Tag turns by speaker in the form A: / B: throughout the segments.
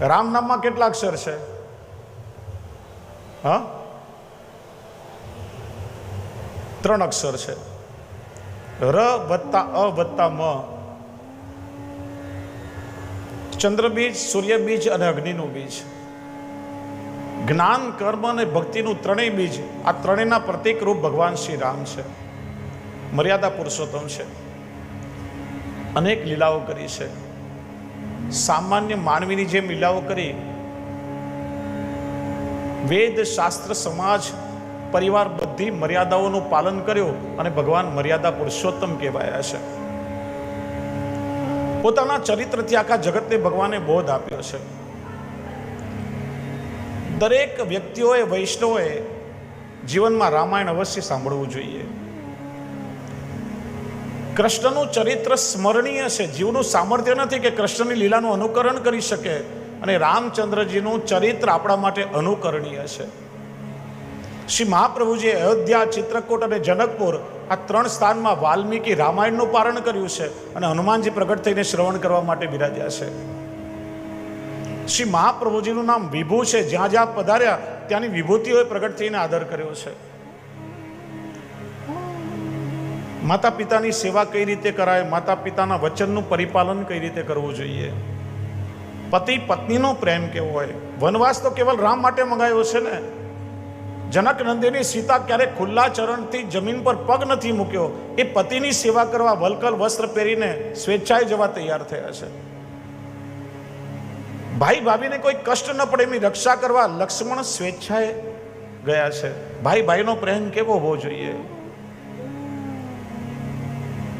A: રામ નામમાં કેટલા અક્ષર છે? હા? ત્રણ અક્ષર છે. ર વત્તા અ વત્તા મ. ચંદ્રબીજ, સૂર્યબીજ અને અગ્નિનું બીજ. જ્ઞાન, કર્મ અને ભક્તિનું ત્રણેય બીજ. આ ત્રણેયના પ્રતિક રૂપ ભગવાન શ્રી રામ છે. મર્યાદા પુરુષોત્તમ છે. અનેક લીલાઓ કરી છે. સામાન્ય માનવીની જેમ લીલાઓ કરી વેદ, શાસ્ત્ર, સમાજ, પરિવાર બધી મર્યાદાઓનું પાલન કર્યું અને ભગવાન મર્યાદા પુરુષોત્તમ કહેવાયા છે. પોતાના ચરિત્રથી આખા જગતને ભગવાને બોધ આપ્યો છે. દરેક વ્યક્તિઓએ, વૈષ્ણવોએ જીવનમાં રામાયણ અવશ્ય સાંભળવું જોઈએ. કૃષ્ણનું ચરિત્ર સ્મરણીય છે. જીવનું સામર્થ્ય નથી કે કૃષ્ણની લીલાનું અનુકરણ કરી શકે. અને રામચંદ્રજીનું ચરિત્ર આપણા માટે અનુકરણીય છે. શ્રી મહાપ્રભુજીએ અયોધ્યા, ચિત્રકૂટ અને જનકપુર આ ત્રણ સ્થાનમાં વાલ્મીકી રામાયણનું પારણ કર્યું છે અને હનુમાનજી પ્રગટ થઈને શ્રવણ કરવા માટે બિરાજ્યા છે. શ્રી મહાપ્રભુજીનું નામ વિભુ છે. જ્યાં જ્યાં પધાર્યા, ત્યાંની વિભૂતિઓએ પ્રગટ થઈને આદર કર્યો છે. માતા પિતાની સેવા કઈ રીતે કરાય માતા પિતાના વચનનું પરિપાલન કઈ રીતે કરવું જોઈએ? પતિ પત્નીનો પ્રેમ કેવો હોય? વનવાસ તો કેવલ રામ માટે મંગાયો છે ને? જનક નંદીની સીતા ક્યારેક ખુલ્લા ચરણથી જમીન પર પગ નથી મૂક્યો. એ પતિની સેવા કરવા વલકલ વસ્ત્ર પહેરીને સ્વેચ્છાએ જવા તૈયાર થયા છે. ભાઈ ભાભીને કોઈ કષ્ટ ન પડે એમની રક્ષા કરવા લક્ષ્મણ સ્વેચ્છાએ ગયા છે. ભાઈ ભાઈનો પ્રેમ કેવો હોવો જોઈએ?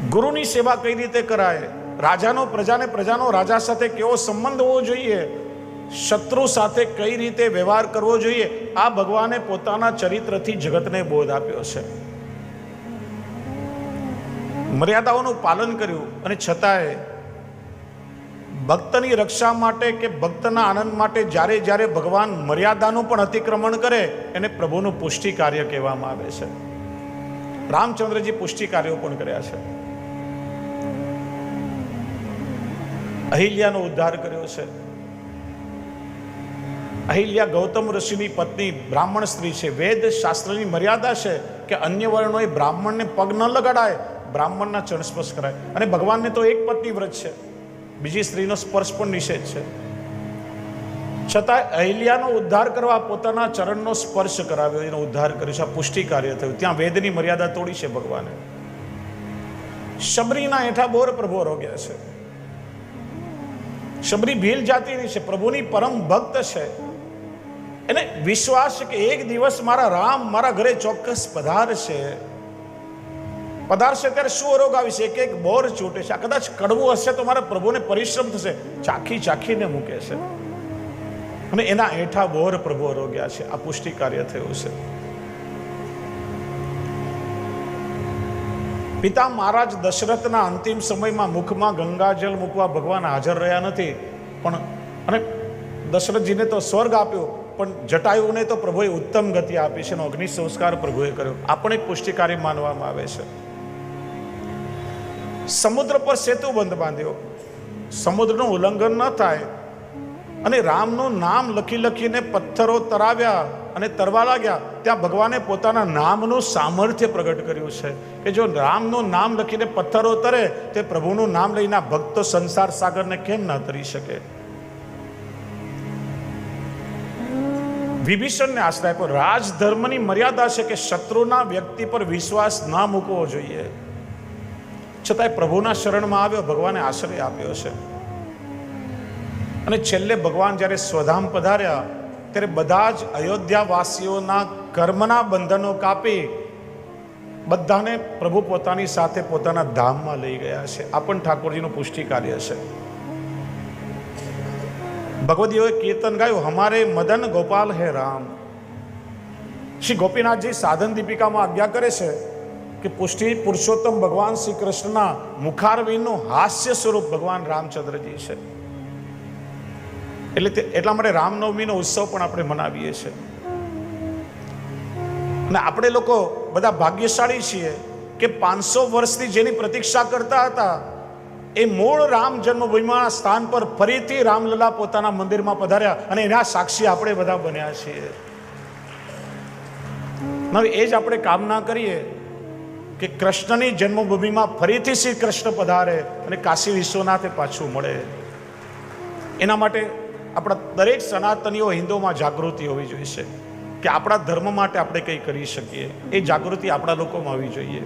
A: ગુરુની સેવા કઈ રીતે કરાય? રાજાનો, પ્રજાને, પ્રજાનો, રાજા સાથે કેવો સંબંધ હોવો જોઈએ? શત્રુ સાથે કઈ રીતે વ્યવહાર કરવો જોઈએ? આ ભગવાને પોતાના ચરિત્રથી જગતને બોધ આપ્યો છે. મર્યાદાઓનું પાલન કર્યું અને છતાંય ભક્તની રક્ષા માટે કે ભક્તના આનંદ માટે જ્યારે જ્યારે ભગવાન મર્યાદાનું પણ અતિક્રમણ કરે, એને પ્રભુનું પુષ્ટિ કાર્ય કહેવામાં આવે છે. રામચંદ્રજી પુષ્ટિ કાર્યો પણ કર્યા છે. અહિલ્યાનો ઉદ્ધાર કર્યો છે. અહિલ્યા ગૌતમ ઋષિની પત્ની બ્રાહ્મણ સ્ત્રી છે. વેદ શાસ્ત્રની મર્યાદા છે કે અન્ય વર્ણોએ બ્રાહ્મણને પગ ન લગાડાય, બ્રાહ્મણના ચરણ સ્પર્શ કરાય. અને ભગવાનને તો એક પત્ની વ્રત છે. બીજી સ્ત્રીનો સ્પર્શ પણ નિષેધ છે. છતાં અહિલ્યાનો ઉદ્ધાર કરવા પોતાના ચરણનો સ્પર્શ કરાવ્યો. એનો ઉદ્ધાર કર્યો છે. આ પુષ્ટિ કાર્ય થયું. ત્યાં વેદની મર્યાદા તોડી છે ભગવાને. શબરીના હેઠા બોર પ્રભુ રોગ્યા છે. શબરી ભીલ જાતિની છે, પ્રભુની પરમ ભક્ત છે. એને વિશ્વાસ છે કે એક દિવસ મારા રામ મારા ઘરે ચોક્કસ પધારશે. પધારશે ત્યારે શું રોગ આવી છે એક એક બોર છૂટે છે. આ કદાચ કડવું હશે તો મારા પ્રભુને પરિશ્રમ થશે. ચાખી ચાખીને મૂકે છે. અને એના હેઠા બોર પ્રભુ રોગ્યા છે. આ પુષ્ટિ કાર્ય થયું છે. પિતા મહારાજ દશરથના અંતિમ સમયમાં મુખમાં ગંગાજલ મૂકવા ભગવાન હાજર રહ્યા નથી. પણ, અને દશરથજીને તો સ્વર્ગ આપ્યો, પણ જટાયુને તો પ્રભુએ ઉત્તમ ગતિ આપી છે એનો અગ્નિ સંસ્કાર પ્રભુએ કર્યો. આ પણ એક પુષ્ટિકારી માનવામાં આવે છે. સમુદ્ર પર સેતુ બંધ બાંધ્યો. સમુદ્રનું ઉલ્લંઘન ન થાય અને રામનું નામ લખી લખીને પથ્થરો તરાવ્યા અને તરવા લાગ્યા. ત્યાં ભગવાને પોતાના નામનું સામર્થ્ય પ્રગટ કર્યું છે કે જો રામનું નામ લખીને પથ્થરો તરે, તે પ્રભુનું નામ લઈને ભક્તો સંસાર સાગરને કેમ ના તરી શકે? વિભીષણને આશ્રય પર રાજધર્મની મર્યાદા છે કે શત્રુના વ્યક્તિ પર વિશ્વાસ ના મૂકવો જોઈએ. છતાંય પ્રભુના શરણમાં આવ્યો, ભગવાને આશ્રય આપ્યો છે. અને છેલ્લે ભગવાન જ્યારે સ્વધામ પધાર્યા, ત્યારે બધા જ અયોધ્યા વાસીઓના કર્મના બંધનો કાપી બધાને પ્રભુ પોતાની સાથે પોતાના ધામમાં લઈ ગયા છે. આ પણ ઠાકોરજીનું પુષ્ટિ કાર્ય છે. ભગવદીઓએ કીર્તન ગાયું, હમારે મદન ગોપાલ હે રામ. શ્રી ગોપીનાથજી સાધન દીપિકામાં આજ્ઞા કરે છે કે પુષ્ટિ પુરુષોત્તમ ભગવાન શ્રી કૃષ્ણના મુખારવીનું હાસ્ય સ્વરૂપ ભગવાન રામચંદ્રજી છે. એટલે એટલા માટે રામનવમીનો ઉત્સવ પણ આપણે મનાવીએ છીએ. અને આપણે લોકો બધા ભાગ્યશાળી છીએ કે પાંચસો વર્ષથી જેની પ્રતીક્ષા કરતા હતા, એ મૂળ રામ જન્મભૂમિના સ્થાન પર ફરીથી રામલલા પોતાના મંદિરમાં પધાર્યા અને એના સાક્ષી આપણે બધા બન્યા છીએ. હવે એ જ આપણે કામના કરીએ કે કૃષ્ણની જન્મભૂમિમાં ફરીથી શ્રી કૃષ્ણ પધારે અને કાશી વિશ્વનાથે પાછું મળે. એના માટે આપણા દરેક સનાતનીઓ હિન્દુઓમાં જાગૃતિ હોવી જોઈએ કે આપણા ધર્મ માટે આપણે કંઈ કરી શકીએ, એ જાગૃતિ આપણા લોકોમાં હોવી જોઈએ.